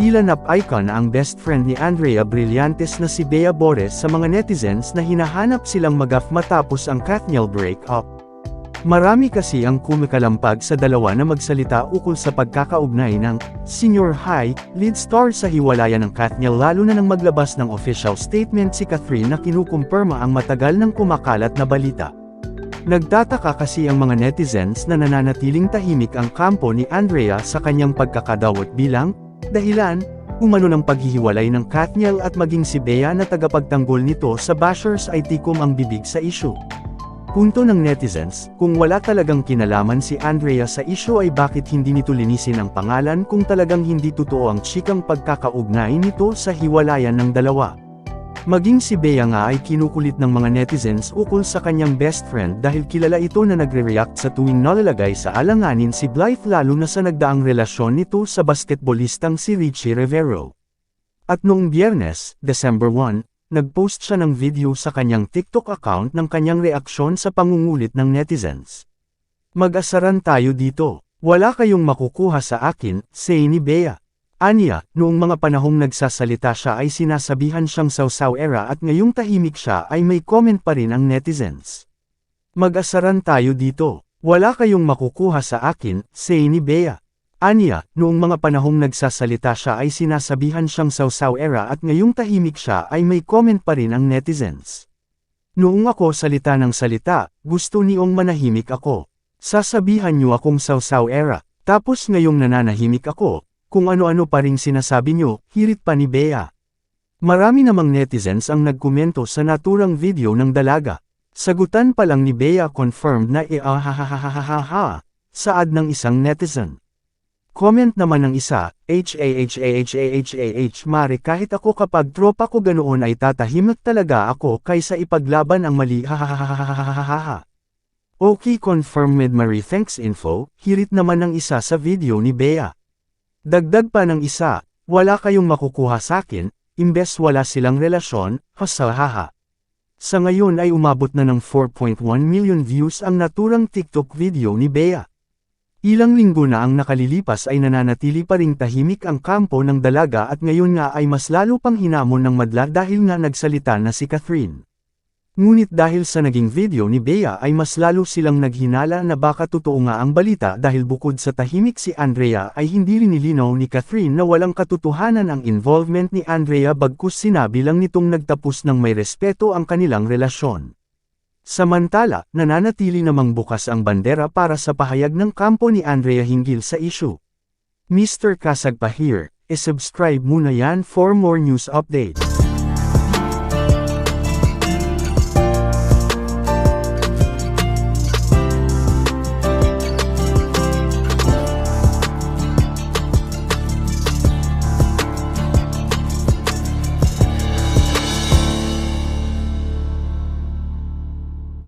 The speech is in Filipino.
Tila nap-icon na ang best friend ni Andrea Brillantes na si Bea Bores sa mga netizens na hinahanap silang magaf matapos ang Kathniel breakup. Marami kasi ang kumikalampag sa dalawa na magsalita ukol sa pagkakaugnay ng Senior High, lead star sa hiwalayan ng Kathniel lalo na nang maglabas ng official statement si Catherine na kinukumpirma ang matagal ng kumakalat na balita. Nagtataka kasi ang mga netizens na nananatiling tahimik ang kampo ni Andrea sa kanyang pagkakadawat bilang, dahilan, umano ng paghihiwalay ng Kathniel at maging si Bea na tagapagtanggol nito sa bashers ay tikom ang bibig sa issue. Punto ng netizens, kung wala talagang kinalaman si Andrea sa issue ay bakit hindi nito linisin ang pangalan kung talagang hindi totoo ang chikang pagkakaugnay nito sa hiwalayan ng dalawa. Maging si Bea nga ay kinukulit ng mga netizens ukol sa kanyang best friend dahil kilala ito na nagre-react sa tuwing nalalagay sa alanganin si Blythe lalo na sa nagdaang relasyon nito sa basketballistang si Richie Rivero. At noong biyernes, December 1, nagpost siya ng video sa kanyang TikTok account ng kanyang reaksyon sa pangungulit ng netizens. Mag-asaran tayo dito, wala kayong makukuha sa akin, say ni Bea. Anya, noong mga panahong nagsasalita siya ay sinasabihan siyang sausaw era at ngayong tahimik siya ay may comment pa rin ang netizens. Mag-asaran tayo dito, wala kayong makukuha sa akin, say ni Bea. Anya, noong mga panahong nagsasalita siya ay sinasabihan siyang sausaw era at ngayong tahimik siya ay may comment pa rin ang netizens. Noong ako salita ng salita, gusto niyong manahimik ako. Sasabihan niyo akong sausaw era, tapos ngayong nananahimik ako, kung ano-ano pa ring sinasabi niyo, hirit pa ni Bea. Marami namang netizens ang nagkomento sa naturang video ng dalaga. Sagutan pa lang ni Bea confirmed na iahahahahaha, saad ng isang netizen. Comment naman ng isa, HAHAHAHAH Mare kahit ako kapag tropa ko ganoon ay tatahimik talaga ako kaysa ipaglaban ang mali hahahahahahaha. Okay confirm med Marie thanks info, hirit naman ng isa sa video ni Bea. Dagdag pa ng isa, wala kayong makukuha sa akin, imbes wala silang relasyon, hasahaha. Sa ngayon ay umabot na ng 4.1 million views ang naturang TikTok video ni Bea. Ilang linggo na ang nakalilipas ay nananatili pa ring tahimik ang kampo ng dalaga at ngayon nga ay mas lalo pang hinamon ng madla dahil nga nagsalita na si Catherine. Ngunit dahil sa naging video ni Bea ay mas lalo silang naghinala na baka totoo nga ang balita dahil bukod sa tahimik si Andrea ay hindi rin nilinaw ni Catherine na walang katotohanan ang involvement ni Andrea bagkus sinabi lang nitong nagtapos ng may respeto ang kanilang relasyon. Samantala, nananatili namang bukas ang bandera para sa pahayag ng kampo ni Andrea hinggil sa issue. Mr. Kasag pa here, e-subscribe muna yan for more news updates.